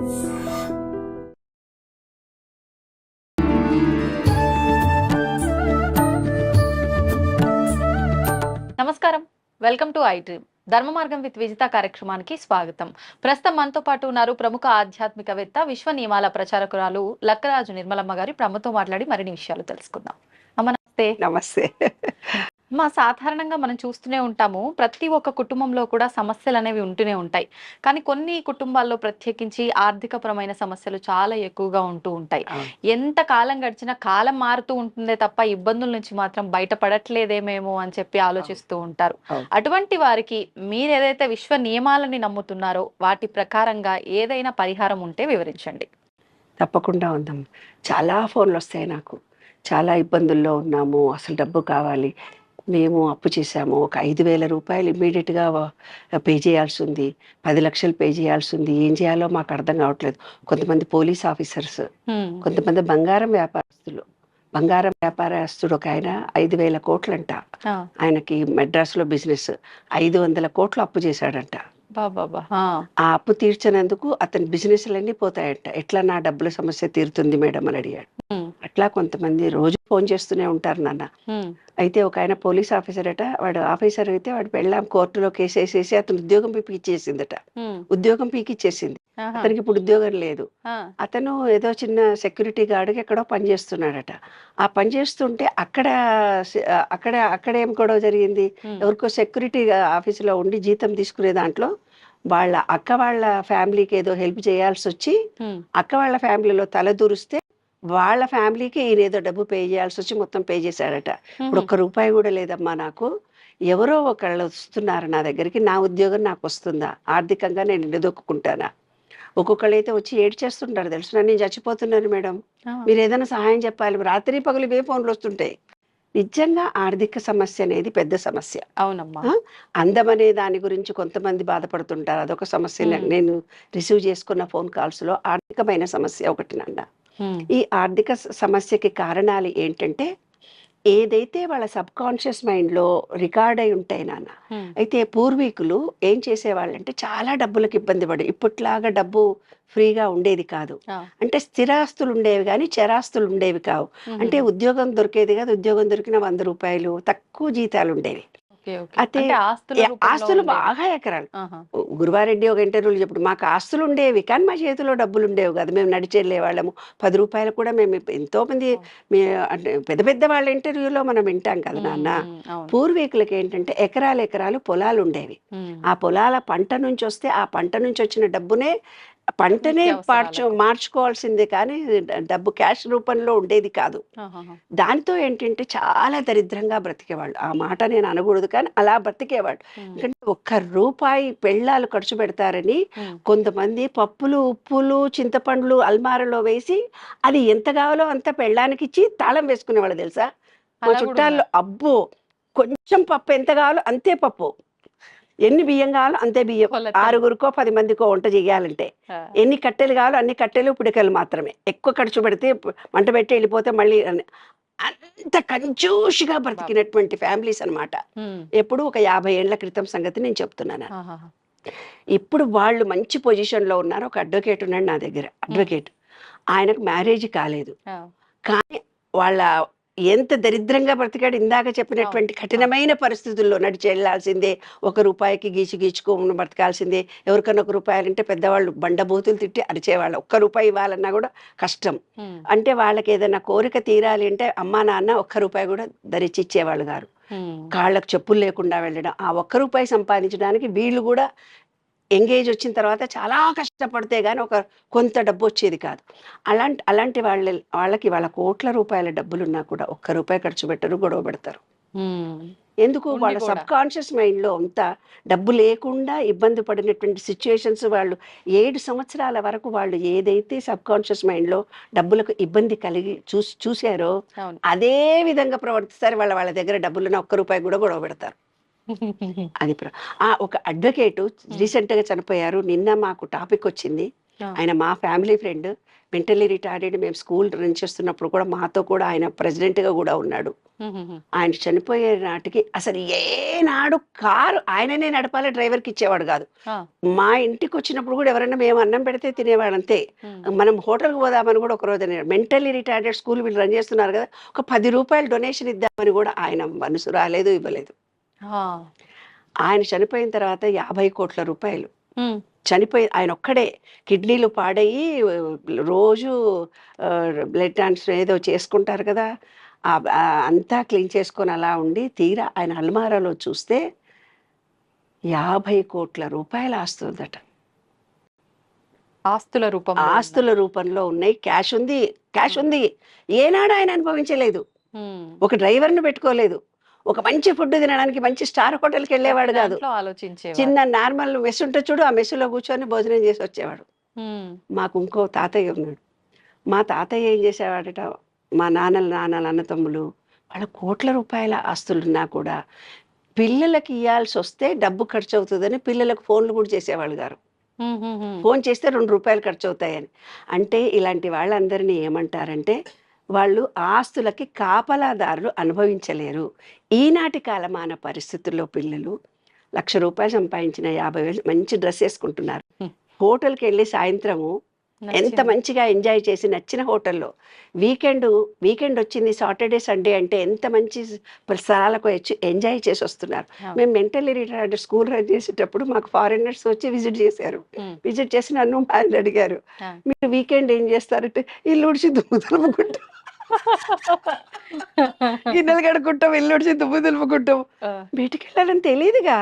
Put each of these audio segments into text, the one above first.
నమస్కారం. Welcome to I dream. ధర్మ మార్గం విత్ విజిత కార్యక్రమానికి స్వాగతం. ప్రస్తుతం మనతో పాటు ఉన్నారు ప్రముఖ ఆధ్యాత్మికవేత్త విశ్వ నియమాల ప్రచారకురాలు లక్కరాజు నిర్మలమ్మ గారి. ప్రమ్మతో మాట్లాడి మరిన్ని విషయాలు తెలుసుకుందాం. నమస్తే. నమస్తే. మా సాధారణంగా మనం చూస్తూనే ఉంటాము ప్రతి ఒక్క కుటుంబంలో కూడా సమస్యలు అనేవి ఉంటూనే ఉంటాయి. కానీ కొన్ని కుటుంబాల్లో ప్రత్యేకించి ఆర్థికపరమైన సమస్యలు చాలా ఎక్కువగా ఉంటూ ఉంటాయి. ఎంత కాలం గడిచినా కాలం మారుతూ ఉంటుందే తప్ప ఇబ్బందుల నుంచి మాత్రం బయటపడట్లేదేమేమో అని చెప్పి ఆలోచిస్తూ ఉంటారు. అటువంటి వారికి మీరు ఏదైతే విశ్వ నియమాలని నమ్ముతున్నారో వాటి ప్రకారంగా ఏదైనా పరిహారం ఉంటే వివరించండి. తప్పకుండా ఉందాం చాలా ఫోన్లు వస్తాయి నాకు. చాలా ఇబ్బందుల్లో ఉన్నాము. అసలు డబ్బు కావాలి. మేము అప్పు చేసాము ఒక ఐదు వేల రూపాయలు ఇమ్మీడియట్గా పే చేయాల్సి ఉంది. పది లక్షలు పే చేయాల్సి ఉంది. ఏం చేయాలో మాకు అర్థం కావట్లేదు. కొంతమంది పోలీస్ ఆఫీసర్స్ కొంతమంది బంగారం వ్యాపారస్తులు. బంగారం వ్యాపారస్తుడు ఒక ఆయన ఐదు వేల కోట్లంట. ఆయనకి మెడ్రాస్లో బిజినెస్ ఐదు వందల కోట్లు అప్పు చేశాడంట. బాబా ఆ, అప్పు తీర్చినందుకు అతని బిజినెస్లన్నీ పోతాయట. ఎట్లా నా డబ్బుల సమస్య తీరుతుంది మేడం అని అడిగాడు. అట్లా కొంతమంది రోజు ఫోన్ చేస్తూనే ఉంటారు నాన్న. అయితే ఒక ఆయన పోలీస్ ఆఫీసర్ అట వాడు ఆఫీసర్ అయితే వాడు పెళ్ళాం కోర్టులో కేసు వేసేసి అతను ఉద్యోగం పీకిచ్చేసిందట. ఉద్యోగం పీకిచ్చేసింది. అతనికి ఇప్పుడు ఉద్యోగం లేదు. అతను ఏదో చిన్న సెక్యూరిటీ గార్డ్కి ఎక్కడో పనిచేస్తున్నాడట ఆ పని చేస్తుంటే అక్కడ అక్కడ అక్కడ ఏం గొడవ జరిగింది? ఎవరికో సెక్యూరిటీ ఆఫీసులో ఉండి జీతం తీసుకునే దాంట్లో వాళ్ళ అక్క వాళ్ళ ఫ్యామిలీకి ఏదో హెల్ప్ చేయాల్సి వచ్చి అక్క వాళ్ళ ఫ్యామిలీలో తల దూరిస్తే వాళ్ళ ఫ్యామిలీకి ఈయన ఏదో డబ్బు పే చేయాల్సి వచ్చి మొత్తం పే చేశాడట ఇప్పుడు ఒక్క రూపాయి కూడా లేదమ్మా నాకు. ఎవరో ఒకళ్ళు వస్తున్నారు నా దగ్గరికి నా ఉద్యోగం నాకు వస్తుందా? ఆర్థికంగా నేను నిలదొక్కుంటానా ఒక్కొక్కళ్ళు అయితే వచ్చి ఏడ్ చేస్తుంటారు తెలుసు నేను చచ్చిపోతున్నాను మేడం. మీరు ఏదైనా సహాయం చెప్పాలి. రాత్రి పగలు ఇవే ఫోన్లు వస్తుంటాయి. నిజంగా ఆర్థిక సమస్య అనేది పెద్ద సమస్య. అవునమ్మా? అందం అనే దాని గురించి కొంతమంది బాధపడుతుంటారు. అదొక సమస్య. నేను రిసీవ్ చేసుకున్న ఫోన్ కాల్స్లో ఆర్థికమైన సమస్య ఒకటి నాన్న. ఈ ఆర్థిక సమస్యకి కారణాలు ఏంటంటే ఏదైతే వాళ్ళ సబ్ కాన్షియస్ మైండ్లో రికార్డ్ అయి ఉంటాయి నాన్న అయితే పూర్వీకులు ఏం చేసేవాళ్ళంటే చాలా డబ్బులకు ఇబ్బంది పడి ఇప్పట్లాగా డబ్బు ఫ్రీగా ఉండేది కాదు. అంటే స్థిరాస్తులు ఉండేవి కానీ చరాస్తులు ఉండేవి కావు. అంటే ఉద్యోగం దొరికేది కాదు ఉద్యోగం దొరికిన వంద రూపాయలు తక్కువ జీతాలు ఉండేవి. అయితే అంటే ఆస్తుల. బాగా ఎకరాలు. గురువారెడ్డి ఒక ఇంటర్వ్యూలో చెప్పుడు మాకు ఆస్తులు ఉండేవి కానీ మా చేతిలో డబ్బులు ఉండేవి కదా. మేము నడిచి వెళ్ళేవాళ్ళము. పది రూపాయలు కూడా మేము ఎంతో మంది మీ అంటే పెద్ద పెద్ద వాళ్ళ ఇంటర్వ్యూలో మనం వింటాం కదా నాన్న. పూర్వీకులకి ఏంటంటే ఎకరాలు ఎకరాలు పొలాలు ఉండేవి ఆ పొలాల పంట నుంచి వస్తే ఆ పంట నుంచి వచ్చిన డబ్బునే పంటనే. మార్చు మార్చుకోవాల్సిందే కానీ డబ్బు క్యాష్ రూపంలో ఉండేది కాదు. దాంతో ఏంటంటే చాలా దరిద్రంగా బ్రతికేవాళ్ళు. ఆ మాట నేను అనకూడదు కానీ అలా బ్రతికేవాళ్ళు. ఉమ్, ఎందుకంటే ఒక్క రూపాయి పెళ్ళాలు ఖర్చు పెడతారని కొంతమంది పప్పులు ఉప్పులు చింతపండ్లు అల్మారలో వేసి అది ఎంత కావాలో అంత పెళ్ళానికి ఇచ్చి తాళం వేసుకునేవాళ్ళు తెలుసా? మా చుట్టాల్లో అబ్బో! కొంచెం పప్పు ఎంత కావాలో అంతే పప్పు. ఎన్ని బియ్యం కావాలో అంతే బియ్యం. ఆరుగురికో పది మందికో వంట చేయాలంటే. ఎన్ని కట్టెలు కావాలో అన్ని కట్టెలు పిడకలు మాత్రమే. ఎక్కువ ఖర్చు పెడితే మంట పెట్టి వెళ్ళిపోతే మళ్ళీ అంత కంజూషిగా బ్రతికినటువంటి ఫ్యామిలీస్ అన్నమాట. ఉమ్, ఎప్పుడు ఒక యాభై ఏళ్ళ క్రితం సంగతి నేను చెప్తున్నాను. ఇప్పుడు వాళ్ళు మంచి పొజిషన్లో ఉన్నారు. ఒక అడ్వకేట్ ఉన్నాడు నా దగ్గర. అడ్వకేట్. ఆయనకు మ్యారేజ్ కాలేదు. కానీ వాళ్ళ ఎంత దరిద్రంగా బ్రతికాడు ఇందాక చెప్పినటువంటి కఠినమైన పరిస్థితుల్లో నడిచి వెళ్ళాల్సిందే ఒక రూపాయికి గీచి గీచుకోమని బ్రతకాల్సిందే. ఎవరికన్నా ఒక రూపాయలంటే పెద్దవాళ్ళు బండబూతులు తిట్టి అరిచేవాళ్ళు. ఒక్క రూపాయి ఇవ్వాలన్నా కూడా కష్టం. అంటే వాళ్ళకి ఏదైనా కోరిక తీరాలి అంటే అమ్మా నాన్న ఒక్క రూపాయి కూడా ధరించి ఇచ్చేవాళ్ళు గారు కాళ్ళకు చెప్పులు లేకుండా వెళ్ళడం. ఆ ఒక్క రూపాయి సంపాదించడానికి వీళ్ళు కూడా ఎంగేజ్ వచ్చిన తర్వాత చాలా కష్టపడితే కానీ ఒక కొంత డబ్బు వచ్చేది కాదు. అలాంటి అలాంటి వాళ్ళ వాళ్ళకి వాళ్ళ కోట్ల రూపాయల డబ్బులు ఉన్నా కూడా ఒక్క రూపాయి ఖర్చు పెట్టరు గొడవ పెడతారు. ఎందుకు? వాళ్ళ. సబ్ కాన్షియస్ మైండ్లో అంతా డబ్బు లేకుండా ఇబ్బంది పడినటువంటి సిచ్యువేషన్స్ వాళ్ళు ఏడు సంవత్సరాల వరకు వాళ్ళు ఏదైతే సబ్ కాన్షియస్ మైండ్లో డబ్బులకు ఇబ్బంది కలిగి చూసి చూశారో అదే విధంగా ప్రవర్తిస్తారు. వాళ్ళ వాళ్ళ దగ్గర డబ్బులున్న ఒక్క రూపాయి కూడా గొడవ పెడతారు. అది ఆ ఒక అడ్వకేటు రీసెంట్గా చనిపోయారు. నిన్న మాకు టాపిక్ వచ్చింది. ఆయన మా ఫ్యామిలీ ఫ్రెండ్ మెంటల్లీ రిటార్డెడ్. మేము స్కూల్ రన్ చేస్తున్నప్పుడు కూడా మాతో కూడా ఆయన ప్రెసిడెంట్గా కూడా ఉన్నాడు. ఆయన చనిపోయే నాటికి అసలు ఏనాడు కారు ఆయననే నడపాలి డ్రైవర్కి ఇచ్చేవాడు కాదు. మా ఇంటికి వచ్చినప్పుడు కూడా ఎవరైనా మేము అన్నం పెడితే తినేవాడు అంతే. మనం హోటల్కి పోదామని కూడా ఒక రోజు అన్నాడు మెంటల్లీ రిటార్డెడ్ స్కూల్ వీళ్ళు రన్ చేస్తున్నారు కదా ఒక పది రూపాయలు డొనేషన్ ఇద్దామని కూడా ఆయన మనసు రాలేదు ఇవ్వలేదు. ఆయన చనిపోయిన తర్వాత యాభై కోట్ల రూపాయలు. చనిపోయి ఆయన ఒక్కడే కిడ్నీలు పాడయి రోజు బ్లడ్ ట్రాన్స్ఫర్ ఏదో చేసుకుంటారు కదా అంతా క్లీన్ చేసుకొని అలా ఉండి తీరా ఆయన అల్మారాలో చూస్తే యాభై కోట్ల రూపాయలు ఆస్తుందట ఆస్తుల రూపంలో ఉన్న. ఆస్తుల రూపంలో ఉన్నాయి. క్యాష్ ఉంది. క్యాష్ ఉంది. ఏనాడు ఆయన అనుభవించలేదు. ఒక డ్రైవర్ను పెట్టుకోలేదు. ఒక మంచి ఫుడ్ తినడానికి మంచి స్టార్ హోటల్కి వెళ్ళేవాడు కాదు. ఆలోచించేవారు చిన్న నార్మల్ మెస్ ఉంటే చూడు ఆ మెస్సులో కూర్చొని భోజనం చేసి వచ్చేవాడు. మాకు ఇంకో తాతయ్య ఉన్నాడు. మా తాతయ్య ఏం చేసేవాడట మా నాన్నల నాన్నల అన్నతమ్ములు వాళ్ళ కోట్ల రూపాయల ఆస్తులున్నా కూడా పిల్లలకి ఇవ్వాల్సి వస్తే డబ్బు ఖర్చు అవుతుందని పిల్లలకు ఫోన్లు కూడా చేసేవాళ్ళు గారు. ఫోన్ చేస్తే రెండు రూపాయలు ఖర్చు అవుతాయని. అంటే ఇలాంటి వాళ్ళందరినీ ఏమంటారంటే వాళ్ళు ఆస్తులకి కాపలాదారులు అనుభవించలేరు. ఈనాటి కాలమాన పరిస్థితుల్లో పిల్లలు లక్ష రూపాయలు సంపాదించిన యాభై వేలు మంచి డ్రెస్ వేసుకుంటున్నారు. హోటల్కి వెళ్ళి సాయంత్రము ఎంత. మంచిగా ఎంజాయ్ చేసి నచ్చిన హోటల్లో. వీకెండ్ వీకెండ్ వచ్చింది సాటర్డే సండే అంటే ఎంత మంచి స్థలాలకు వచ్చి ఎంజాయ్ చేసి వస్తున్నారు. మేము మెంటల్లీ రిటైర్డ్ స్కూల్ రన్ చేసేటప్పుడు మాకు ఫారినర్స్ వచ్చి విజిట్ చేశారు. విజిట్ చేసి నన్ను అడిగారు. మీరు వీకెండ్ ఏం చేస్తారంటే ఇల్లు ఉడిచి దుమ్ము దులుపుకుంటాం గిన్నెలు కడుక్కుంటాం ఇల్లు ఉడిచి దుమ్ము దులుపుకుంటాం. బయటికి వెళ్ళాలని తెలియదుగా.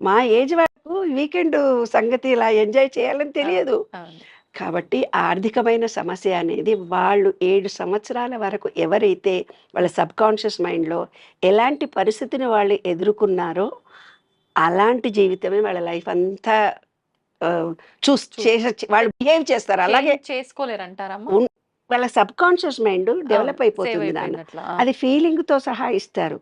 మా ఏజ్ వాళ్ళకు వీకెండ్ సంగతి ఇలా ఎంజాయ్ చేయాలని తెలియదు. కాబట్టి ఆర్థికమైన సమస్య అనేది వాళ్ళు ఏడు సంవత్సరాల వరకు ఎవరైతే వాళ్ళ సబ్ కాన్షియస్ మైండ్లో ఎలాంటి పరిస్థితిని వాళ్ళు ఎదుర్కొన్నారో అలాంటి జీవితమే వాళ్ళ లైఫ్ అంతా చూస్ చేసే వాళ్ళు బిహేవ్ చేస్తారు. అలాగే చేసుకోలేరు అంటారమ్మా ఉన్- వాళ్ళ సబ్ కాన్షియస్ మైండ్ డెవలప్ అయిపోతుంది నాన్న అది feeling తో సహా ఇస్తారు.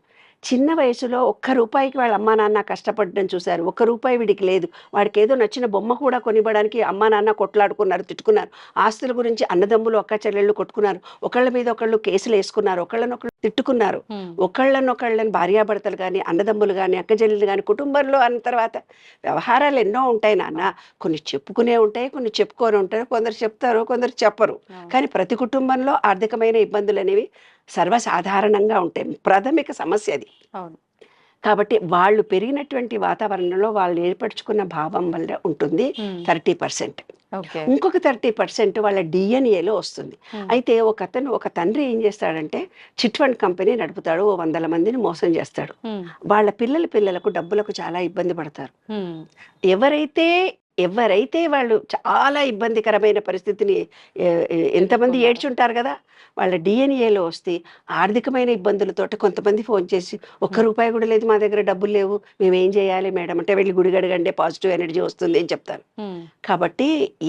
చిన్న వయసులో ఒక్క రూపాయికి వాళ్ళ అమ్మా నాన్న కష్టపడడం చూశారు. ఒక్క రూపాయి వీడికి లేదు. వాడికి ఏదో నచ్చిన బొమ్మ కూడా కొనివ్వడానికి అమ్మా నాన్న కొట్లాడుకున్నారు తిట్టుకున్నారు. ఆస్తుల గురించి అన్నదమ్ములు ఒక్క చెల్లెళ్ళు కొట్టుకున్నారు. ఒకళ్ళ మీద ఒకళ్ళు కేసులు వేసుకున్నారు. ఒకళ్ళనొకళ్ళు తిట్టుకున్నారు. ఒకళ్ళనొకళ్ళని భార్యాభర్తలు కానీ అన్నదమ్ములు కానీ అక్కజల్లులు కానీ కుటుంబంలో అన్న తర్వాత వ్యవహారాలు ఎన్నో ఉంటాయి నాన్న. కొన్ని చెప్పుకునే ఉంటాయి కొన్ని చెప్పుకొని ఉంటాయి. కొందరు చెప్తారు కొందరు చెప్పరు. కానీ ప్రతి కుటుంబంలో ఆర్థికమైన ఇబ్బందులు అనేవి సర్వసాధారణంగా ఉంటాయి ప్రాథమిక సమస్య అది. అవును. కాబట్టి వాళ్ళు పెరిగినటువంటి వాతావరణంలో వాళ్ళు ఏర్పరచుకున్న భావం వల్ల ఉంటుంది థర్టీ పర్సెంట్. ఇంకొక థర్టీ పర్సెంట్ వాళ్ళ డిఎన్ఏలో వస్తుంది. అయితే ఒక అతను ఒక తండ్రి ఏం చేస్తాడంటే చిట్ ఫండ్ కంపెనీ నడుపుతాడు ఓ వందల మందిని మోసం చేస్తాడు. వాళ్ళ పిల్లల పిల్లలకు డబ్బులకు చాలా ఇబ్బంది పడతారు. ఎవరైతే ఎవరైతే వాళ్ళు చాలా ఇబ్బందికరమైన పరిస్థితిని ఎంతమంది. ఏడ్చుంటారు కదా వాళ్ళ డిఎన్ఏలో వస్తే ఆర్థికమైన ఇబ్బందులతోటి కొంతమంది ఫోన్ చేసి ఒక్క రూపాయి కూడా లేదు మా దగ్గర డబ్బులు లేవు మేము ఏం చేయాలి మేడం? అంటే వెళ్ళి గుడి గడగంటే పాజిటివ్ ఎనర్జీ వస్తుంది అని చెప్తాను కాబట్టి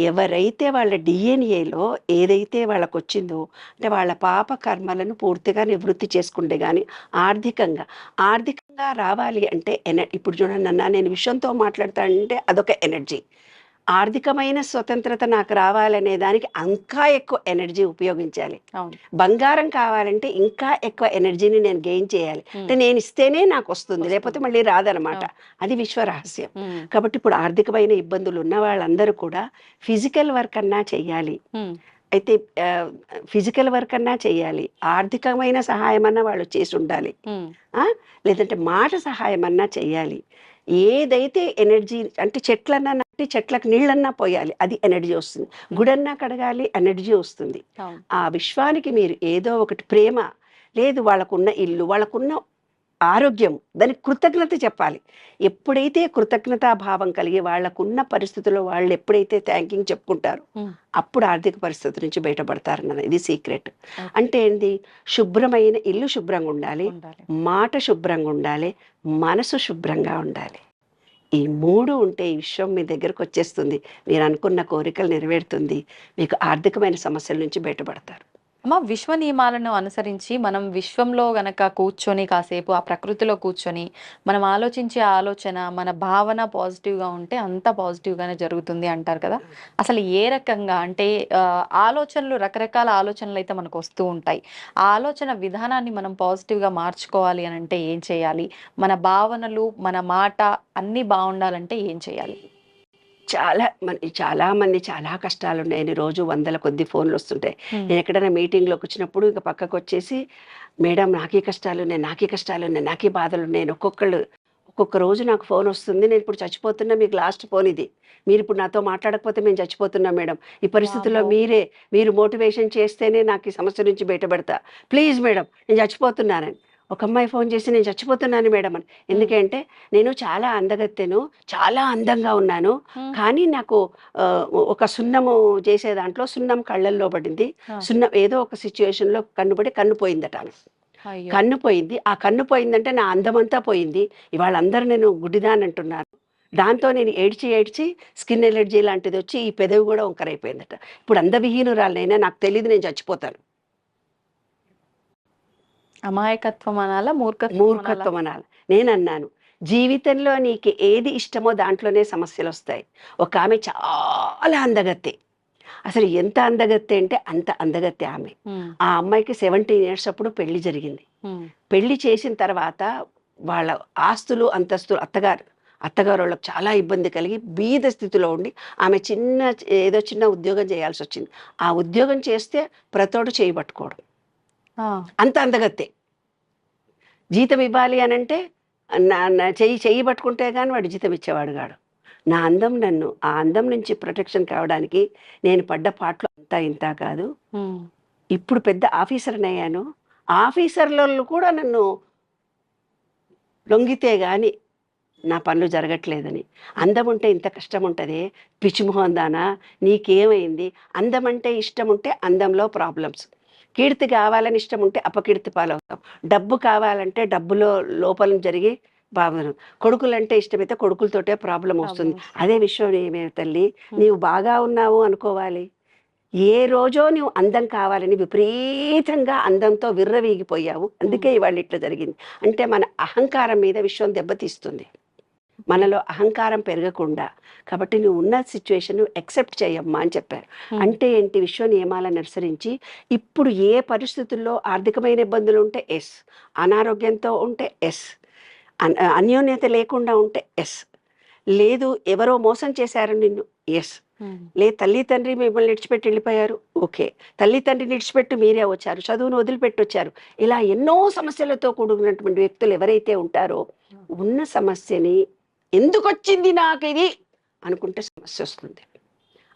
ఎవరైతే వాళ్ళ డిఎన్ఏలో ఏదైతే వాళ్ళకు వచ్చిందో అంటే వాళ్ళ పాప కర్మలను పూర్తిగా నివృత్తి చేసుకుంటే కానీ ఆర్థికంగా ఆర్థికంగా రావాలి అంటే ఎన ఇప్పుడు చూడండి అన్న నేను విషయంతో మాట్లాడతానంటే అదొక ఎనర్జీ. ఆర్థికమైన స్వతంత్రత నాకు రావాలనే దానికి ఇంకా ఎక్కువ ఎనర్జీ ఉపయోగించాలి. బంగారం కావాలంటే ఇంకా ఎక్కువ ఎనర్జీని నేను గెయిన్ చేయాలి. అంటే నేను ఇస్తేనే నాకు వస్తుంది లేకపోతే మళ్ళీ రాదనమాట. అది విశ్వ రహస్యం. కాబట్టి ఇప్పుడు ఆర్థికమైన ఇబ్బందులు ఉన్న వాళ్ళందరూ కూడా ఫిజికల్ వర్క్ అన్నా చెయ్యాలి. అయితే ఫిజికల్ వర్క్ అన్నా చెయ్యాలి ఆర్థికమైన సహాయం అన్నా వాళ్ళు చేసి ఉండాలి. లేదంటే మాట సహాయం అన్నా చెయ్యాలి ఏదైతే ఎనర్జీ అంటే చెట్లన్నా నాటి చెట్లకు నీళ్ళన్నా పోయాలి. అది ఎనర్జీ వస్తుంది. గుడన్నా కడగాలి ఎనర్జీ వస్తుంది. ఆ విశ్వానికి మీరు ఏదో ఒకటి ప్రేమ లేదు వాళ్ళకున్న ఇల్లు వాళ్ళకున్న ఆరోగ్యం దానికి కృతజ్ఞత చెప్పాలి. ఎప్పుడైతే కృతజ్ఞతా భావం కలిగి వాళ్ళకున్న పరిస్థితుల్లో వాళ్ళు ఎప్పుడైతే థ్యాంకింగ్ చెప్పుకుంటారో. అప్పుడు ఆర్థిక పరిస్థితి నుంచి బయటపడతారన్నది. ఇది సీక్రెట్ అంటే ఏంది? శుభ్రమైన ఇల్లు శుభ్రంగా ఉండాలి. ఉండాలి. మాట శుభ్రంగా ఉండాలి. మనసు శుభ్రంగా ఉండాలి. ఈ మూడు ఉంటే ఈ విశ్వం మీ దగ్గరకు వచ్చేస్తుంది. మీరు అనుకున్న కోరికలు నెరవేరుతుంది. మీకు ఆర్థికమైన సమస్యల నుంచి బయటపడతారు. అమ్మ విశ్వ నియమాలను అనుసరించి మనం విశ్వంలో గనక కూర్చొని కాసేపు ఆ ప్రకృతిలో కూర్చొని మనం ఆలోచించే ఆలోచన మన భావన పాజిటివ్గా ఉంటే అంత పాజిటివ్గానే జరుగుతుంది అంటారు కదా. అసలు ఏ రకంగా అంటే ఆలోచనలు రకరకాల ఆలోచనలు అయితే మనకు వస్తూ ఉంటాయి. ఆ ఆలోచన విధానాన్ని మనం పాజిటివ్గా మార్చుకోవాలి అని అంటే ఏం చేయాలి? మన భావనలు మన మాట అన్నీ బాగుండాలంటే ఏం చేయాలి? చాలా మంది చాలా మంది చాలా కష్టాలు ఉన్నాయి రోజు వందల కొద్ది ఫోన్లు వస్తుంటాయి. నేను ఎక్కడైనా మీటింగ్లోకి వచ్చినప్పుడు ఇంకా పక్కకు వచ్చేసి మేడం నాకే కష్టాలు ఉన్నాయి నాకే కష్టాలు ఉన్నాయి నాకే బాధలు ఉన్నాయి నేను ఒక్కొక్కళ్ళు ఒక్కొక్క రోజు నాకు ఫోన్ వస్తుంది. నేను ఇప్పుడు చచ్చిపోతున్నా మీకు లాస్ట్ ఫోన్ ఇది. మీరు ఇప్పుడు నాతో మాట్లాడకపోతే మేము చచ్చిపోతున్నాం మేడం. ఈ పరిస్థితుల్లో. మీరే మీరు మోటివేషన్ చేస్తేనే నాకు ఈ సమస్య నుంచి బయటపడతా. ప్లీజ్ మేడం నేను చచ్చిపోతున్నానని. ఒక అమ్మాయి ఫోన్ చేసి నేను చచ్చిపోతున్నాను మేడం అని. ఎందుకంటే నేను చాలా అందగత్తెను చాలా అందంగా ఉన్నాను. కానీ నాకు ఒక సున్నము చేసే దాంట్లో సున్నం కళ్ళల్లో పడింది. సున్నం ఏదో ఒక సిచ్యువేషన్లో కన్నుపడి కన్ను పోయిందట కన్ను పోయింది. ఆ కన్ను పోయిందంటే నా అందమంతా పోయింది. ఇవాళ అందరూ నేను అంటున్నారు. దాంతో నేను ఏడ్చి ఏడ్చి స్కిన్ ఎలర్జీ లాంటిది వచ్చి ఈ పెదవి కూడా వంకరైపోయిందట. ఇప్పుడు అందవిహీనురాలనైనా నాకు తెలియదు నేను చచ్చిపోతాను. అమాయకత్వం అనాలా మూర్ఖత్వం మూర్ఖత్వం అనాలి నేను అన్నాను జీవితంలో నీకు ఏది ఇష్టమో దాంట్లోనే సమస్యలు వస్తాయి. ఒక ఆమె చాలా అందగత్తె. అసలు ఎంత అందగత్తె అంటే అంత అందగత్తె ఆమె? ఆ అమ్మాయికి సెవెంటీన్ ఇయర్స్ అప్పుడు పెళ్ళి జరిగింది. పెళ్ళి చేసిన తర్వాత వాళ్ళ ఆస్తులు అంతస్తులు అత్తగారు అత్తగారు వాళ్ళకి చాలా ఇబ్బంది కలిగి బీద స్థితిలో ఉండి ఆమె చిన్న ఏదో చిన్న ఉద్యోగం చేయాల్సి వచ్చింది. ఆ ఉద్యోగం చేస్తే ప్రతోడు చేయబట్టుకోవడం అంత అందగత్తే జీతం ఇవ్వాలి అని అంటే నా చెయ్యి చెయ్యి పట్టుకుంటే కానీ వాడు జీతం ఇచ్చేవాడు కాడు. నా అందం నన్ను ఆ అందం నుంచి ప్రొటెక్షన్ కావడానికి నేను పడ్డ పాటలు అంతా ఇంత కాదు. ఇప్పుడు పెద్ద ఆఫీసర్ని అయ్యాను. ఆఫీసర్లలో కూడా నన్ను లొంగితే గాని నా పనులు జరగట్లేదని. అందం ఉంటే ఇంత కష్టం ఉంటుంది పిచ్చిమోహన్ దానా? నీకేమైంది? అందం అంటే ఇష్టం ఉంటే అందంలో ప్రాబ్లమ్స్. కీర్తి కావాలని ఇష్టం ఉంటే అపకీర్తి పాలవుతాం. డబ్బు కావాలంటే డబ్బులో లోపలం జరిగి బాబు కొడుకులంటే ఇష్టమైతే కొడుకులతోటే ప్రాబ్లం వస్తుంది. అదే విషయం ఏమే తల్లి? నీవు బాగా ఉన్నావు అనుకోవాలి. ఏ రోజో నువ్వు అందం కావాలని విపరీతంగా అందంతో విర్రవీగిపోయావు. అందుకే ఇవాళ ఇట్లా జరిగింది. అంటే మన అహంకారం మీద విశ్వం దెబ్బతీస్తుంది. మనలో అహంకారం పెరగకుండా కాబట్టి నువ్వు ఉన్న సిచ్యువేషన్ ఎక్సెప్ట్ చేయమ్మా అని చెప్పారు. అంటే ఏంటి విశ్వ నియమాలను అనుసరించి ఇప్పుడు ఏ పరిస్థితుల్లో ఆర్థికమైన ఇబ్బందులు ఉంటే ఎస్ అనారోగ్యంతో ఉంటే ఎస్ అన్- అన్యోన్యత లేకుండా ఉంటే ఎస్ లేదు ఎవరో మోసం చేశారు నిన్ను ఎస్ లే తల్లి తండ్రి మిమ్మల్ని విడిచిపెట్టి వెళ్ళిపోయారు ఓకే తల్లి తండ్రిని విడిచిపెట్టి మీరే వచ్చారు చదువును వదిలిపెట్టి వచ్చారు. ఇలా ఎన్నో సమస్యలతో కూడుకున్నటువంటి వ్యక్తులు ఎవరైతే ఉంటారో ఉన్న సమస్యని ఎందుకు వచ్చింది నాకు ఇది అనుకుంటే సమస్య వస్తుంది.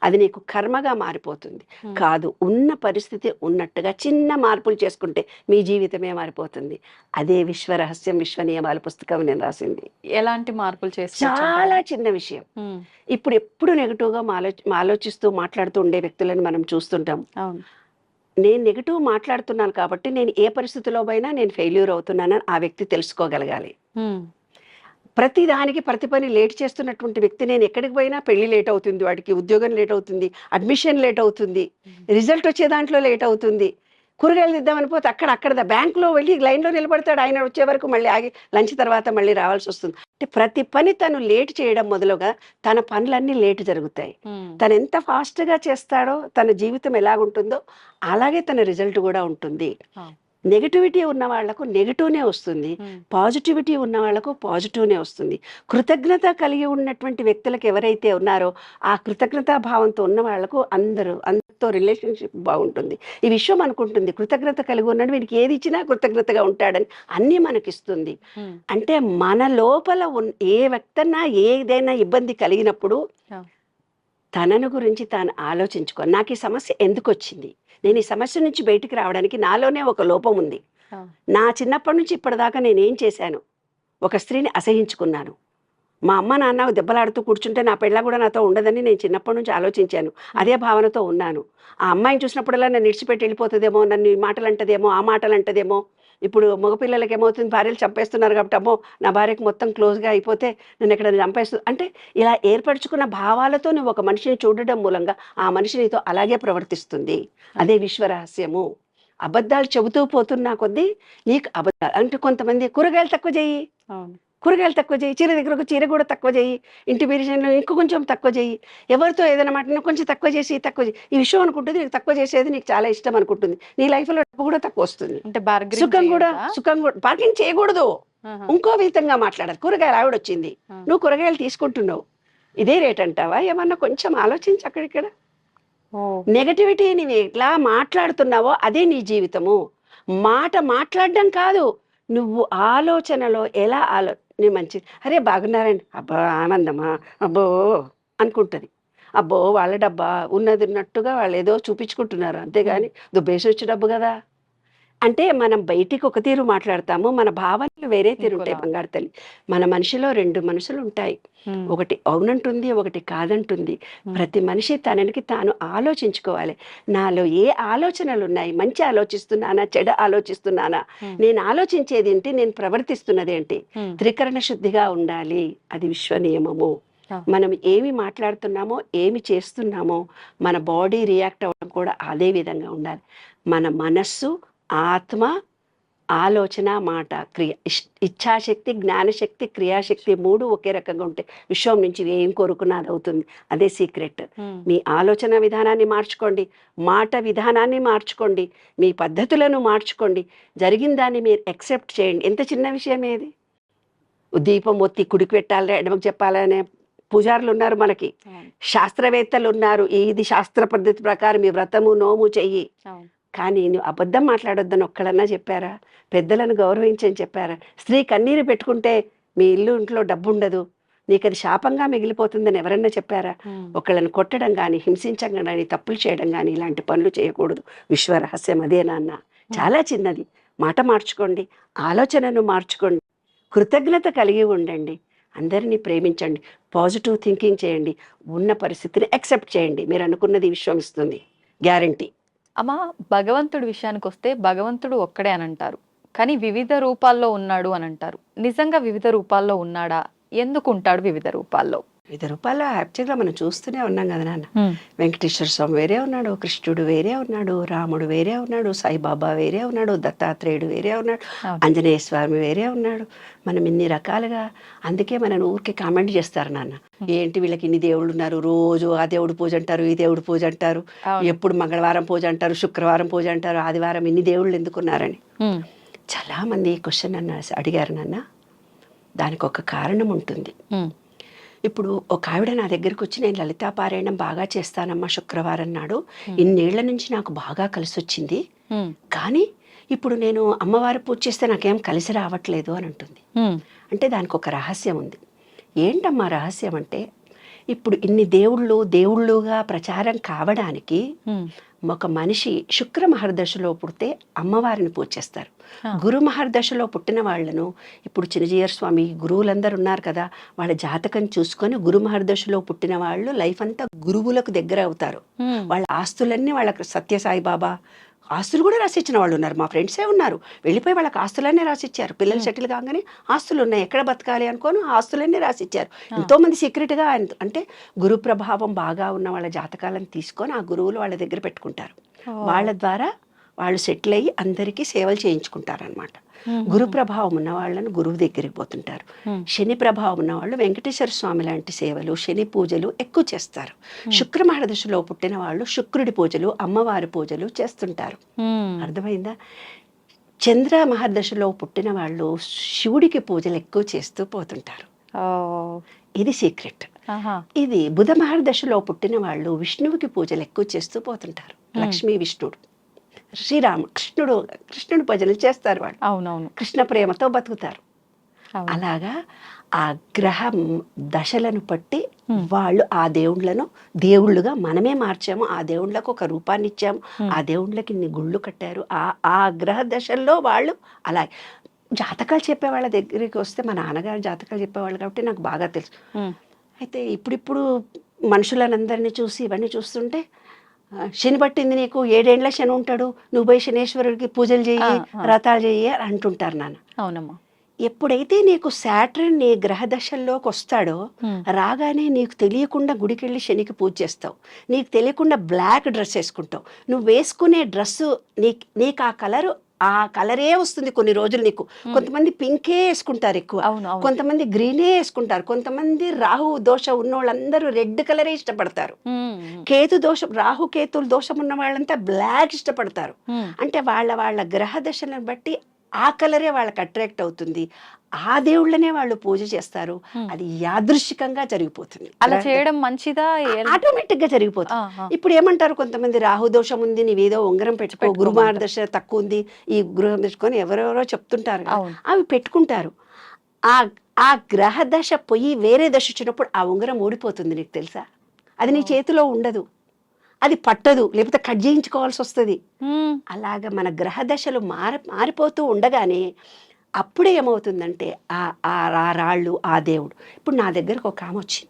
అది నీకు కర్మగా మారిపోతుంది. కాదు ఉన్న పరిస్థితి ఉన్నట్టుగా చిన్న మార్పులు చేసుకుంటే మీ జీవితమే మారిపోతుంది. అదే విశ్వ రహస్యం విశ్వ నియమాల పుస్తకం నేను రాసింది. ఎలాంటి మార్పులు చేసుకోవచ్చు చాలా చిన్న విషయం. ఇప్పుడు ఎప్పుడు నెగిటివ్గా ఆలో ఆలోచిస్తూ మాట్లాడుతూ ఉండే వ్యక్తులను మనం చూస్తుంటాం. నేను నెగిటివ్ మాట్లాడుతున్నాను కాబట్టి నేను ఏ పరిస్థితిలో పోయినా నేను ఫెయిల్యూర్ అవుతున్నానని ఆ వ్యక్తి తెలుసుకోగలగాలి. ప్రతి దానికి ప్రతి పని లేట్ చేస్తున్నటువంటి వ్యక్తి నేను ఎక్కడికి పోయినా పెళ్ళి లేట్ అవుతుంది వాడికి ఉద్యోగం లేట్ అవుతుంది అడ్మిషన్ లేట్ అవుతుంది రిజల్ట్ వచ్చే దాంట్లో లేట్ అవుతుంది. కూరగాయలు తెద్దామని పోతే అక్కడ అక్కడ బ్యాంకులో వెళ్ళి లైన్లో నిలబడతాడు. ఆయన వచ్చే వరకు మళ్ళీ ఆగి లంచ్ తర్వాత మళ్ళీ రావాల్సి వస్తుంది. అంటే ప్రతి పని తను లేట్ చేయడం మొదలుగా తన పనులన్నీ లేట్ జరుగుతాయి. తను ఎంత ఫాస్ట్గా చేస్తాడో తన జీవితం ఎలాగుంటుందో అలాగే తన రిజల్ట్ కూడా ఉంటుంది. నెగటివిటీ ఉన్న వాళ్ళకు నెగిటివ్నే వస్తుంది. పాజిటివిటీ ఉన్న వాళ్ళకు పాజిటివ్నే వస్తుంది. కృతజ్ఞత కలిగి ఉన్నటువంటి వ్యక్తులకు ఎవరైతే ఉన్నారో ఆ కృతజ్ఞతా భావంతో ఉన్న వాళ్ళకు అందరూ అందరితో రిలేషన్షిప్ బాగుంటుంది. ఈ విశ్వం అనుకుంటుంది కృతజ్ఞత కలిగి ఉన్నాడు వీడికి ఏది ఇచ్చినా కృతజ్ఞతగా ఉంటాడని అన్నీ మనకిస్తుంది. అంటే మన లోపల ఉన్న ఏ వ్యక్తన్నా ఏదైనా ఇబ్బంది కలిగినప్పుడు. తనను గురించి తాను ఆలోచించుకో. నాకు ఈ సమస్య ఎందుకు వచ్చింది నేను ఈ సమస్య నుంచి బయటికి రావడానికి నాలోనే ఒక లోపం ఉంది. నా చిన్నప్పటి నుంచి ఇప్పటిదాకా నేనేం చేశాను? ఒక స్త్రీని అసహించుకున్నాను. మా అమ్మ నాన్న దెబ్బలాడుతూ కూర్చుంటే నా పెళ్ళ కూడా నాతో ఉండదని నేను చిన్నప్పటి నుంచి ఆలోచించాను. అదే భావనతో ఉన్నాను. ఆ అమ్మాయిని చూసినప్పుడల్లా నన్ను విడిచిపెట్టి వెళ్ళిపోతుందేమో నన్ను ఈ మాటలు అంటదేమో ఆ మాటలు అంటదేమో ఇప్పుడు మగపిల్లలకి ఏమవుతుంది? భార్యలు చంపేస్తున్నారు కాబట్టి అమ్మో నా భార్యకు మొత్తం క్లోజ్గా అయిపోతే నన్ను ఎక్కడ చంపేస్తుంది అంటే ఇలా ఏర్పరచుకున్న భావాలతో నువ్వు ఒక మనిషిని చూడడం మూలంగా ఆ మనిషి నీతో అలాగే ప్రవర్తిస్తుంది. అదే విశ్వరహస్యము అబద్ధాలు చెబుతూ పోతున్నా కొద్దీ నీకు అబద్ధాలు అంటే కొంతమంది కూరగాయలు తక్కువ చేయి కూరగాయలు తక్కువ చేయి చీర దగ్గర ఒక చీర కూడా తక్కువ చేయి ఇంటి బిర్యానీలో ఇంకో కొంచెం తక్కువ చేయి ఎవరితో ఏదైనా మాట కొంచెం తక్కువ చేసి తక్కువ చేయి. ఈ విషయం అనుకుంటుంది నీకు తక్కువ చేసేది నీకు చాలా ఇష్టం అనుకుంటుంది. నీ లైఫ్లో డబ్బు కూడా తక్కువ వస్తుంది. అంటే సుఖం కూడా సుఖం కూడా బార్గెన్ చేయకూడదు. ఇంకో విధంగా మాట్లాడాలి. కూరగాయలు ఆవిడ వచ్చింది. నువ్వు కూరగాయలు తీసుకుంటున్నావు. ఇదే రేట్ అంటావా? ఏమన్నా కొంచెం ఆలోచించి అక్కడిక్కడ నెగటివిటీ నీవు ఎట్లా మాట్లాడుతున్నావో అదే నీ జీవితము. మాట మాట్లాడడం కాదు. నువ్వు ఆలోచనలో ఎలా ఆలో నేను మంచి అరే బాగున్నారండి అబ్బా ఆనందమా? అబ్బో అనుకుంటుంది. అబ్బో వాళ్ళ డబ్బా ఉన్నది ఉన్నట్టుగా వాళ్ళు ఏదో చూపించుకుంటున్నారు. అంతేగాని దుబ్బేసి వచ్చే డబ్బు కదా. అంటే మనం బయటికి ఒక తీరు మాట్లాడతాము మన భావనలు వేరే తీరు ఉంటాయి. బంగారు తల్లి మన మనిషిలో రెండు మనసులు ఉంటాయి. ఒకటి అవునంటుంది ఒకటి కాదంటుంది. ప్రతి మనిషి తననికి తాను ఆలోచించుకోవాలి నాలో ఏ ఆలోచనలు ఉన్నాయి మంచి ఆలోచిస్తున్నానా చెడ ఆలోచిస్తున్నానా. నేను ఆలోచించేది ఏంటి నేను ప్రవర్తిస్తున్నది ఏంటి. త్రికరణ శుద్ధిగా ఉండాలి అది విశ్వ నియమము. మనం ఏమి మాట్లాడుతున్నామో ఏమి చేస్తున్నామో మన బాడీ రియాక్ట్ అవ్వడం కూడా అదే విధంగా ఉండాలి మన మనస్సు ఆత్మ ఆలోచన మాట క్రియ ఇష్- ఇచ్ఛాశక్తి జ్ఞానశక్తి క్రియాశక్తి మూడు ఒకే రకంగా ఉంటాయి. విశ్వం నుంచి ఏం కోరుకున్నా అది అవుతుంది. అదే సీక్రెట్. మీ ఆలోచన విధానాన్ని మార్చుకోండి. మాట విధానాన్ని మార్చుకోండి. మీ పద్ధతులను మార్చుకోండి. జరిగిన దాన్ని మీరు యాక్సెప్ట్ చేయండి. ఎంత చిన్న విషయం ఏది? దీపం ఒత్తి కుడికి పెట్టాలి ఎడమకు చెప్పాలనే పూజారులు ఉన్నారు మనకి. శాస్త్రవేత్తలు ఉన్నారు. ఇది శాస్త్ర పద్ధతి ప్రకారం ఈ వ్రతము నోము చెయ్యి. కానీ నువ్వు అబద్ధం మాట్లాడొద్దని ఒక్కడన్నా చెప్పారా? పెద్దలను గౌరవించని చెప్పారా? స్త్రీ కన్నీరు పెట్టుకుంటే మీ ఇల్లు ఇంట్లో డబ్బు ఉండదు నీకు అది శాపంగా మిగిలిపోతుందని ఎవరన్నా చెప్పారా. ఒకళ్ళని కొట్టడం కానీ హింసించడం కానీ తప్పులు చేయడం కానీ ఇలాంటి పనులు చేయకూడదు. విశ్వ రహస్యం అదే నాన్న. చాలా చిన్నది. మాట మార్చుకోండి ఆలోచనను మార్చుకోండి కృతజ్ఞత కలిగి ఉండండి. అందరినీ ప్రేమించండి పాజిటివ్ థింకింగ్ చేయండి ఉన్న పరిస్థితిని యాక్సెప్ట్ చేయండి. మీరు అనుకున్నది విశ్వం ఇస్తుంది. గ్యారంటీ. అమ్మా భగవంతుడి విషయానికి వస్తే భగవంతుడు ఒక్కడే అని అంటారు కానీ వివిధ రూపాల్లో ఉన్నాడు అని అంటారు నిజంగా వివిధ రూపాల్లో ఉన్నాడా? ఎందుకు ఉంటాడు వివిధ రూపాల్లో? వివిధ రూపాల్లో యాక్చువల్గా మనం చూస్తూనే ఉన్నాం కదా నాన్న. వెంకటేశ్వర స్వామి వేరే ఉన్నాడు కృష్ణుడు వేరే ఉన్నాడు రాముడు వేరే ఉన్నాడు సాయిబాబా వేరే ఉన్నాడు దత్తాత్రేయుడు వేరే ఉన్నాడు. ఆంజనేయ స్వామి వేరే ఉన్నాడు. మనం ఇన్ని రకాలుగా అందుకే మనం ఊరికే కామెంట్ చేస్తారు నాన్న. ఏంటి వీళ్ళకి ఇన్ని దేవుళ్ళు ఉన్నారు? రోజు ఆ దేవుడు పూజ అంటారు ఈ దేవుడు పూజ అంటారు. ఎప్పుడు మంగళవారం పూజ అంటారు శుక్రవారం పూజ అంటారు ఆదివారం ఇన్ని దేవుళ్ళు ఎందుకున్నారని. చాలామంది క్వశ్చన్ అన్న అడిగారు నాన్న. దానికి ఒక కారణం ఉంటుంది. ఇప్పుడు ఒక ఆవిడ నా దగ్గరికి వచ్చి నేను లలితా పారాయణం బాగా చేస్తానమ్మా శుక్రవారం నాడు ఇన్నేళ్ళ నుంచి నాకు బాగా కలిసి వచ్చింది. కానీ ఇప్పుడు నేను అమ్మవారి పూజ చేస్తే నాకేం కలిసి రావట్లేదు అని అంటుంది. అంటే దానికి ఒక రహస్యం ఉంది ఏంటమ్మా రహస్యం అంటే ఇప్పుడు ఇన్ని దేవుళ్ళు దేవుళ్ళుగా ప్రచారం కావడానికి. ఒక మనిషి శుక్ర మహర్దశలో పుడితే అమ్మవారిని పూజ చేస్తారు. గురు మహర్దశలో పుట్టిన వాళ్ళను ఇప్పుడు చిన్నజీయర్ స్వామి గురువులందరూ ఉన్నారు కదా వాళ్ళ జాతకం చూసుకొని గురు మహర్దశలో పుట్టిన వాళ్ళు లైఫ్ అంతా గురువులకు దగ్గర అవుతారు. వాళ్ళ ఆస్తులన్నీ వాళ్ళకి సత్యసాయి బాబా ఆస్తులు కూడా రాసిచ్చిన వాళ్ళు ఉన్నారు. మా ఫ్రెండ్సే ఉన్నారు. వెళ్ళిపోయి వాళ్ళకి ఆస్తులన్నీ రాసిచ్చారు. పిల్లలు సెటిల్ కాగానే ఆస్తులు ఉన్నాయి. ఎక్కడ బతకాలి అనుకోని ఆస్తులన్నీ రాసిచ్చారు. ఎంతో మంది సీక్రెట్గా ఆయన అంటే గురు ప్రభావం బాగా ఉన్న వాళ్ళ జాతకాలను తీసుకొని ఆ గురువులు వాళ్ళ దగ్గర పెట్టుకుంటారు. వాళ్ళ ద్వారా వాళ్ళు సెటిల్ అయ్యి అందరికీ సేవలు చేయించుకుంటారు అనమాట ఉమ్. గురు ప్రభావం ఉన్న వాళ్ళని గురువు దగ్గరికి పోతుంటారు. శని ప్రభావం ఉన్న వాళ్ళు వెంకటేశ్వర స్వామి లాంటి సేవలు శని పూజలు ఎక్కువ చేస్తారు. శుక్ర మహర్దశలో పుట్టిన వాళ్ళు శుక్రుడి పూజలు అమ్మవారి పూజలు చేస్తుంటారు. అర్థమైందా? చంద్ర మహర్దశలో పుట్టిన వాళ్ళు శివుడికి పూజలు ఎక్కువ చేస్తూ పోతుంటారు. ఇది సీక్రెట్. ఇది బుధ మహర్దశలో పుట్టిన వాళ్ళు విష్ణువుకి పూజలు ఎక్కువ చేస్తూ పోతుంటారు. లక్ష్మీ విష్ణుడు. శ్రీరామ కృష్ణుడు కృష్ణుడు పూజలు చేస్తారు వాళ్ళు అవునవును కృష్ణ ప్రేమతో బతుకుతారు. అలాగా ఆ గ్రహం దశలను బట్టి. వాళ్ళు ఆ దేవుళ్ళను దేవుళ్ళుగా మనమే మార్చాము ఆ దేవుళ్ళకు ఒక రూపాన్ని ఇచ్చాము. ఆ దేవుళ్ళకి ఇన్ని గుళ్ళు కట్టారు ఆ ఆ గ్రహ దశల్లో వాళ్ళు అలాగే జాతకాలు చెప్పే వాళ్ళ దగ్గరికి వస్తే మా నాన్నగారు జాతకాలు చెప్పేవాళ్ళు కాబట్టి నాకు బాగా తెలుసు. అయితే ఇప్పుడిప్పుడు మనుషులనందరినీ చూసి ఇవన్నీ చూస్తుంటే శని పట్టింది నీకు ఏడేండ్ల శని ఉంటాడు నువ్వు పోయి శనేశ్వరుడికి పూజలు ఆ. వ్రతాలు చెయ్యి అని అంటుంటారు నాన్న అవునమ్మా ఎప్పుడైతే నీకు శాటర్న్ నీ గ్రహ దశల్లోకి వస్తాడో. రాగానే నీకు తెలియకుండా గుడికెళ్ళి శనికి పూజ చేస్తావు నీకు తెలియకుండా బ్లాక్ డ్రెస్ వేసుకుంటావు నువ్వు వేసుకునే డ్రెస్సు నీ నీకు ఆ కలరు ఆ కలరే వస్తుంది కొన్ని రోజులు నీకు. కొంతమంది పింకే వేసుకుంటారు ఎక్కువ. కొంతమంది గ్రీనే వేసుకుంటారు. కొంతమంది రాహు దోష ఉన్న వాళ్ళందరూ రెడ్ కలరే ఇష్టపడతారు. కేతు దోషం రాహు కేతులు దోషం ఉన్న వాళ్ళంతా బ్లాక్ ఇష్టపడతారు. అంటే వాళ్ళ వాళ్ళ గ్రహ దశలను బట్టి ఆ కలరే వాళ్ళకి అట్రాక్ట్ అవుతుంది. ఆ దేవుళ్ళనే వాళ్ళు పూజ చేస్తారు. అది యాదృశ్చికంగా జరిగిపోతుంది అలా చేయడం మంచిదా ఆటోమేటిక్గా జరిగిపోతుంది. ఇప్పుడు ఏమంటారు కొంతమంది రాహు దోషం ఉంది నీవేదో ఉంగరం పెట్టుకో. గురు మార్గదర్శన తక్కువ ఉంది ఈ గృహం తెచ్చుకొని ఎవరెవరో చెప్తుంటారు అవి పెట్టుకుంటారు ఆ ఆ గ్రహ దశ పోయి వేరే దశ వచ్చినప్పుడు ఆ ఉంగరం ఓడిపోతుంది నీకు తెలుసా అది నీ. చేతిలో ఉండదు అది పట్టదు లేకపోతే కట్ చేయించుకోవాల్సి వస్తుంది. అలాగ మన గ్రహ దశలు మారి మారిపోతూ ఉండగానే అప్పుడే ఏమవుతుందంటే ఆ రాళ్ళు ఆ దేవుడు. ఇప్పుడు నా దగ్గరకు ఒక ఆమె వచ్చింది.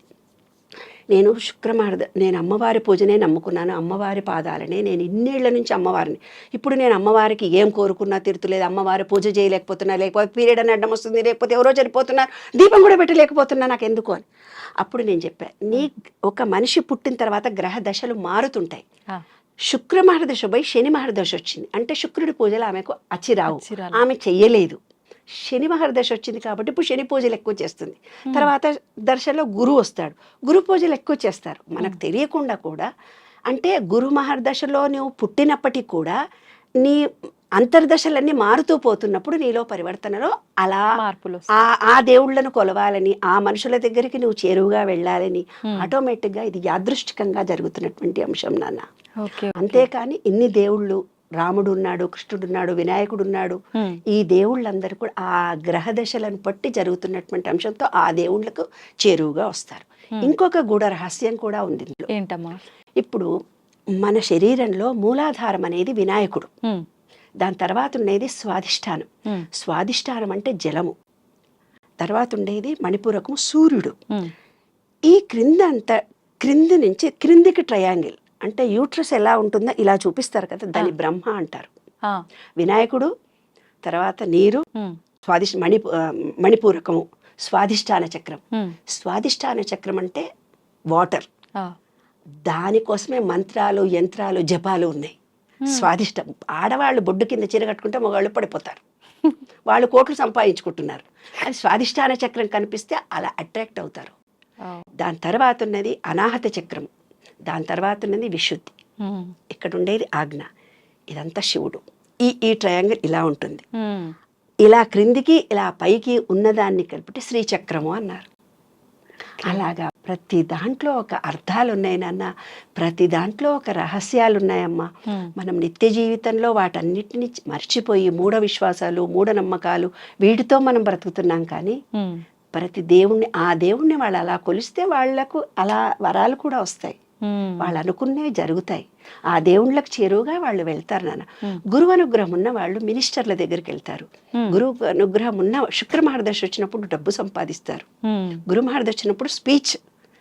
నేను శుక్రమార్ద నేను అమ్మవారి పూజనే నమ్ముకున్నాను. అమ్మవారి పాదాలనే నేను ఇన్నేళ్ళ నుంచి అమ్మవారిని. ఇప్పుడు నేను అమ్మవారికి ఏం కోరుకున్నా తీరుతులేదు. అమ్మవారి పూజ చేయలేకపోతున్నా లేకపోతే పీరియడ్ అని అడ్డం వస్తుంది లేకపోతే ఎవరో చనిపోతున్నారు దీపం కూడా పెట్టలేకపోతున్నా నాకు ఎందుకు అని. అప్పుడు నేను చెప్పాను నీ ఒక మనిషి పుట్టిన తర్వాత గ్రహ దశలు మారుతుంటాయి. శుక్ర మహర్దశ పోయి శని మహర్దశ వచ్చింది. అంటే శుక్రుడి పూజలు ఆమెకు అచ్చిరావు. ఆమె చెయ్యలేదు. శని మహర్దశ వచ్చింది కాబట్టి ఇప్పుడు శని పూజలు ఎక్కువ చేస్తుంది. తర్వాత దర్శలో గురువు వస్తాడు. గురు పూజలు ఎక్కువ చేస్తారు. మనకు తెలియకుండా కూడా. అంటే గురు మహర్దశలో నువ్వు పుట్టినప్పటికీ కూడా నీ అంతర్దశలన్నీ మారుతూ పోతున్నప్పుడు నీలో పరివర్తనలో అలా మార్పులు ఆ ఆ దేవుళ్ళను కొలవాలని ఆ మనుషుల దగ్గరికి నువ్వు చేరువుగా వెళ్ళాలని. ఆటోమేటిక్గా ఇది యాదృష్టికంగా జరుగుతున్నటువంటి అంశం నాన్న. ఓకే. అంతేకాని ఇన్ని దేవుళ్ళు రాముడు ఉన్నాడు కృష్ణుడు ఉన్నాడు వినాయకుడు ఉన్నాడు. ఈ దేవుళ్ళందరూ కూడా ఆ గ్రహ దశలను బట్టి జరుగుతున్నటువంటి అంశంతో ఆ దేవుళ్ళకు చేరువుగా వస్తారు. ఇంకొక గూఢ రహస్యం కూడా ఉంది ఏంటమ్మా ఇప్పుడు మన శరీరంలో మూలాధారం అనేది వినాయకుడు. దాని తర్వాత ఉండేది స్వాధిష్టానం. స్వాధిష్టానం అంటే జలము తర్వాత ఉండేది మణిపూరకము సూర్యుడు. ఈ క్రింద అంత క్రింది నుంచి క్రిందికి ట్రయాంగిల్ అంటే యూట్రస్ ఎలా ఉంటుందో ఇలా చూపిస్తారు కదా దాన్ని బ్రహ్మ అంటారు. వినాయకుడు తర్వాత నీరు. స్వాదిష్ మణి మణిపూరకము స్వాధిష్టాన చక్రం హ్మ్. స్వాధిష్టాన చక్రం అంటే వాటర్. దానికోసమే మంత్రాలు యంత్రాలు జపాలు ఉన్నాయి స్వాదిష్టం ఆడవాళ్ళు బొడ్డు కింద చీర కట్టుకుంటే మగవాళ్ళు పడిపోతారు వాళ్ళు కోట్లు సంపాదించుకుంటున్నారు అది స్వాదిష్టాన చక్రం కనిపిస్తే అలా అట్రాక్ట్ అవుతారు. దాని తర్వాత ఉన్నది అనాహత చక్రం దాని తర్వాత ఉన్నది విశుద్ధి. ఇక్కడ ఉండేది ఆజ్ఞ ఇదంతా శివుడు ఈ ఈ ట్రయాంగిల్ ఇలా ఉంటుంది. ఇలా క్రిందికి ఇలా పైకి ఉన్నదాన్ని కలిపితే శ్రీచక్రము అన్నారు అలాగా ప్రతి దాంట్లో ఒక అర్థాలు ఉన్నాయి నాన్న ప్రతి దాంట్లో ఒక రహస్యాలు ఉన్నాయమ్మా. మనం నిత్య జీవితంలో వాటన్నిటిని మర్చిపోయి మూఢ విశ్వాసాలు మూఢనమ్మకాలు వీటితో మనం బ్రతుకుతున్నాం కానీ. ప్రతి దేవుణ్ణి ఆ దేవుణ్ణి వాళ్ళు అలా కొలిస్తే వాళ్ళకు అలా వరాలు కూడా వస్తాయి. వాళ్ళు అనుకున్నవి జరుగుతాయి. ఆ దేవుళ్ళకి చేరువుగా వాళ్ళు వెళ్తారు నాన్న. గురువు అనుగ్రహం ఉన్న వాళ్ళు మినిస్టర్ల దగ్గరికి వెళ్తారు. గురువు అనుగ్రహం ఉన్న శుక్ర మహర్దశ వచ్చినప్పుడు డబ్బు సంపాదిస్తారు. గురు మహర్దశ వచ్చినప్పుడు స్పీచ్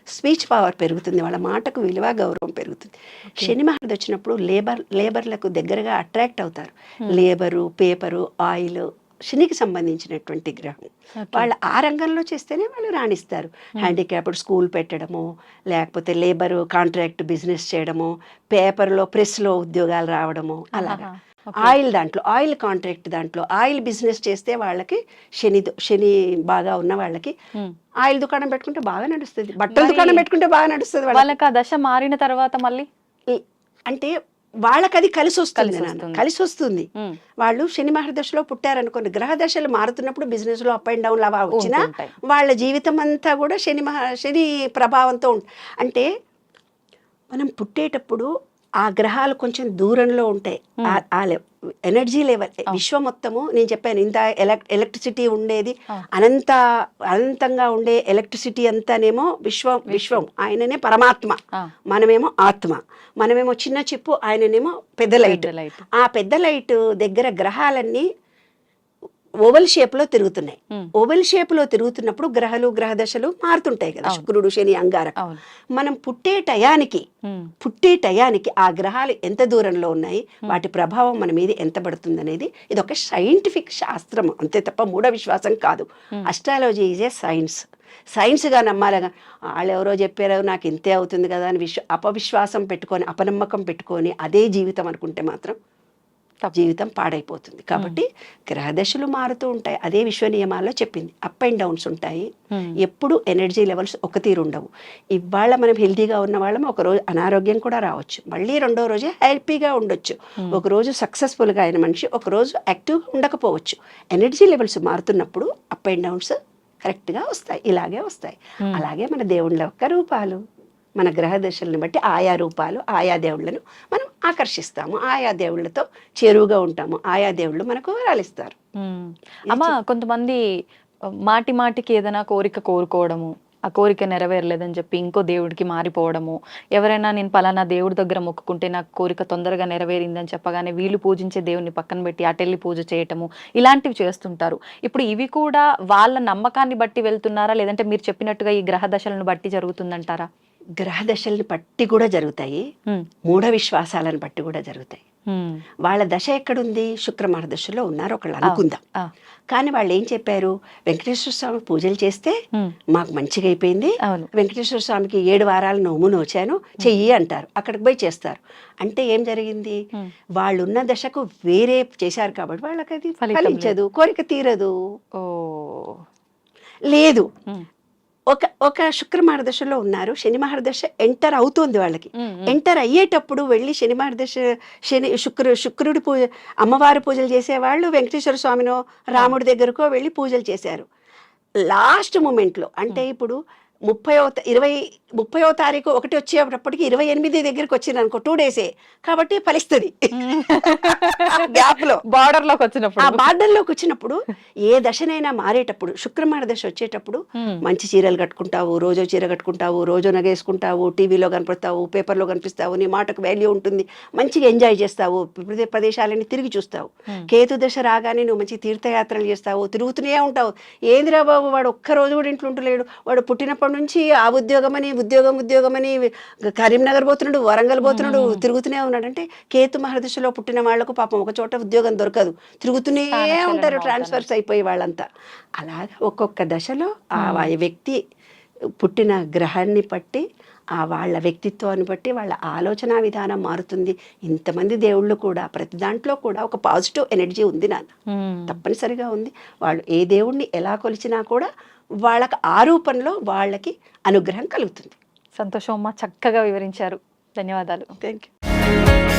స్పీచ్ పవర్ పెరుగుతుంది. వాళ్ళ మాటకు విలువ గౌరవం పెరుగుతుంది. శని మహర్దశ వచ్చినప్పుడు లేబర్ లేబర్లకు దగ్గరగా అట్రాక్ట్ అవుతారు. లేబరు పేపరు ఆయిల్ శనికి సంబంధించినటువంటి గ్రహం. వాళ్ళు ఆ రంగంలో చేస్తేనే వాళ్ళు రాణిస్తారు హ్యాండిక్యాప్డ్ స్కూల్ పెట్టడము లేకపోతే లేబర్ కాంట్రాక్ట్ బిజినెస్ చేయడము పేపర్లో ప్రెస్లో ఉద్యోగాలు రావడము అలాగా. ఆయిల్ దాంట్లో ఆయిల్ కాంట్రాక్ట్ దాంట్లో ఆయిల్ బిజినెస్ చేస్తే వాళ్ళకి శని శని బాగా ఉన్న వాళ్ళకి హ్మ్. ఆయిల్ దుకాణం పెట్టుకుంటే బాగా నడుస్తుంది బట్టల దుకాణం పెట్టుకుంటే బాగా నడుస్తుంది వాళ్ళకి. ఆ దశ మారిన తర్వాత మళ్ళీ అంటే వాళ్ళకి అది కలిసి వస్తుంది కలిసి నాన్న. వస్తుంది. కలిసి వస్తుంది హ్మ్. వాళ్ళు శని మహర్దశలో పుట్టారనుకోండి గ్రహ దశలు మారుతున్నప్పుడు బిజినెస్లో అప్ అండ్ డౌన్ అలా వచ్చినా. వాళ్ళ జీవితం అంతా కూడా శని మహా శని ప్రభావంతో అంటే మనం పుట్టేటప్పుడు ఆ గ్రహాలు కొంచెం దూరంలో ఉంటాయి ఆ- ఆ ఎనర్జీ లెవెల్ విశ్వం మొత్తము నేను చెప్పాను ఇంత ఎలక్ ఎలక్ట్రిసిటీ ఉండేది. అనంత అనంతంగా ఉండే ఎలక్ట్రిసిటీ అంతానేమో విశ్వం విశ్వం ఆయననే పరమాత్మ. మనమేమో ఆత్మ మనమేమో చిన్న చిప్పు ఆయననేమో పెద్ద లైట్. ఆ పెద్ద లైట్ దగ్గర గ్రహాలన్నీ ఓవల్ షేప్లో తిరుగుతున్నాయి ఓవెల్ షేప్లో తిరుగుతున్నప్పుడు గ్రహాలు గ్రహ దశలు మారుతుంటాయి కదా. శుక్రుడు శని అంగారక. మనం పుట్టే టయానికి పుట్టే టయానికి ఆ గ్రహాలు ఎంత దూరంలో ఉన్నాయి వాటి ప్రభావం మన మీద ఎంత పడుతుంది అనేది ఇది ఒక సైంటిఫిక్ శాస్త్రం అంతే తప్ప మూఢ విశ్వాసం కాదు. అస్ట్రాలజీ ఈజ్ ఏ సైన్స్ సైన్స్గా నమ్మాలిగా వాళ్ళు ఎవరో చెప్పారో నాకు ఇంతే అవుతుంది కదా అని విశ్వ అపవిశ్వాసం పెట్టుకొని అపనమ్మకం పెట్టుకొని అదే జీవితం అనుకుంటే మాత్రం. జీవితం పాడైపోతుంది. కాబట్టి గ్రహదశలు మారుతూ ఉంటాయి. అదే విశ్వ నియమాల్లో చెప్పింది. అప్ అండ్ డౌన్స్ ఉంటాయి. ఎప్పుడు ఎనర్జీ లెవెల్స్ ఒక తీరు ఉండవు. ఇవాళ మనం హెల్తీగా ఉన్న వాళ్ళం ఒక రోజు అనారోగ్యం కూడా రావచ్చు. మళ్ళీ రెండో రోజే హ్యాపీగా ఉండొచ్చు. Hmm. ఒక రోజు సక్సెస్ఫుల్గా అయిన మనిషి ఒక రోజు యాక్టివ్గా ఉండకపోవచ్చు. ఎనర్జీ లెవెల్స్ మారుతున్నప్పుడు అప్ అండ్ డౌన్స్ కరెక్ట్గా వస్తాయి. ఇలాగే వస్తాయి. అలాగే మన దేవుళ్ళ యొక్క రూపాలు. మన గ్రహ దశలను బట్టి ఆయా రూపాలు ఆయా దేవుళ్ళను మనం ఆకర్షిస్తాము. ఆయా దేవుళ్ళతో చేరువుగా ఉంటాము. ఆయా దేవుళ్ళు మనకు ఉమ్. అమ్మ కొంతమంది మాటి మాటికి ఏదైనా కోరిక కోరుకోవడము ఆ కోరిక నెరవేరలేదని చెప్పి ఇంకో దేవుడికి మారిపోవడము ఎవరైనా నేను పలానా దేవుడి దగ్గర మొక్కుకుంటే నాకు కోరిక తొందరగా నెరవేరిందని చెప్పగానే వీళ్ళు పూజించే దేవుని పక్కన పెట్టి అటెళ్ళి పూజ చేయటము ఇలాంటివి చేస్తుంటారు. ఇప్పుడు ఇవి కూడా వాళ్ళ నమ్మకాన్ని బట్టి వెళ్తున్నారా? లేదంటే మీరు చెప్పినట్టుగా ఈ గ్రహ దశలను బట్టి జరుగుతుందంటారా? గ్రహ దశల్ని బట్టి కూడా జరుగుతాయి. మూఢ విశ్వాసాలను బట్టి కూడా జరుగుతాయి. వాళ్ళ దశ ఎక్కడుంది? శుక్రమార దశలో ఉన్నారు ఒకళ్ళు అనుకుందాం. కానీ వాళ్ళు ఏం చెప్పారు? వెంకటేశ్వర స్వామి పూజలు చేస్తే మాకు మంచిగా అయిపోయింది. వెంకటేశ్వర స్వామికి ఏడు వారాలు నోము నోచాను. చెయ్యి అంటారు. అక్కడికి పోయి చేస్తారు. అంటే ఏం జరిగింది? ఉమ్, వాళ్ళు ఉన్న దశకు వేరే చేశారు కాబట్టి వాళ్ళకి అది ఫలించదు. కోరిక తీరదు. ఓ. లేదు. ఒక ఒక శుక్రమార దశలో ఉన్నారు. శని మహర్దశ ఎంటర్ అవుతుంది వాళ్ళకి. ఎంటర్ అయ్యేటప్పుడు వెళ్ళి శని మహర్దశ శని శుక్రు శుక్రుడి పూజ అమ్మవారి పూజలు చేసేవాళ్ళు వెంకటేశ్వర స్వామినో రాముడి దగ్గరకో వెళ్ళి పూజలు చేశారు. లాస్ట్ మూమెంట్లో అంటే ఇప్పుడు ముప్పయో ఇరవై ముప్పయో తారీఖు ఒకటి వచ్చేటప్పటికి ఇరవై ఎనిమిది దగ్గరికి వచ్చింది అనుకో టూ డేసే కాబట్టి ఫలిస్తుంది. గ్యాప్లో బార్డర్లోకి ఆ వచ్చినప్పుడు బార్డర్లోకి వచ్చినప్పుడు ఏ దశనైనా మారేటప్పుడు శుక్రమార దశ వచ్చేటప్పుడు మంచి చీరలు కట్టుకుంటావు రోజో చీర కట్టుకుంటావు రోజో నగేసుకుంటావు టీవీలో కనపడతావు పేపర్లో కనిపిస్తావు నీ మాటకు వాల్యూ ఉంటుంది మంచిగా ఎంజాయ్ చేస్తావు ప్రదే ప్రదేశాలని తిరిగి చూస్తావు. కేతు దశ రాగానే నువ్వు మంచి తీర్థయాత్రలు చేస్తావు తిరుగుతూనే ఉంటావు. ఏందిరా బాబు వాడు ఒక్క రోజు కూడా ఇంట్లో ఉంటలేడు వాడు పుట్టినప్పటి నుంచి ఆ ఉద్యోగం అని ఉద్యోగం ఉద్యోగం అని కరీంనగర్ పోతున్నాడు వరంగల్ పోతున్నాడు తిరుగుతూనే ఉన్నాడు. అంటే కేతు మహర్దశలో పుట్టిన వాళ్ళకు పాపం ఒక చోట ఉద్యోగం దొరకదు. తిరుగుతూనే ఉంటారు. ట్రాన్స్ఫర్స్ అయిపోయి వాళ్ళంతా. అలాగా ఒక్కొక్క దశలో ఆ వ్యక్తి పుట్టిన గ్రహాన్ని బట్టి ఆ వాళ్ళ వ్యక్తిత్వాన్ని బట్టి వాళ్ళ ఆలోచన విధానం మారుతుంది. ఇంతమంది దేవుళ్ళు కూడా ప్రతి దాంట్లో కూడా ఒక పాజిటివ్ ఎనర్జీ ఉంది నాన్న. తప్పనిసరిగా ఉంది. వాళ్ళు ఏ దేవుణ్ణి ఎలా కొలిచినా కూడా వాళ్ళకి ఆ రూపంలో వాళ్ళకి అనుగ్రహం కలుగుతుంది. సంతోషం అమ్మ చక్కగా వివరించారు. ధన్యవాదాలు. Thank you